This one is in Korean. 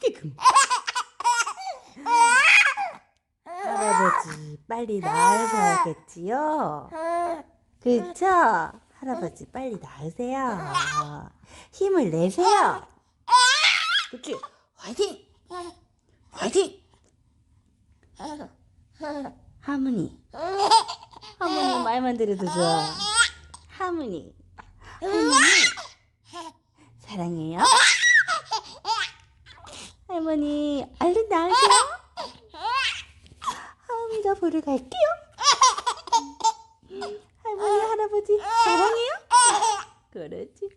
지금. 할아버지 빨리 나으셔야겠지요. 그렇죠? 할아버지 빨리 나으세요. 힘을 내세요. 그렇지? 화이팅! 화이팅! 하모니. 하모니 말만 들어도 좋아. 하모니. 하모니. 사랑해요. 할머니, 얼른 나오세요. 하모니가 보러 갈게요. 할머니, 할아버지, 사랑해요. 그렇지.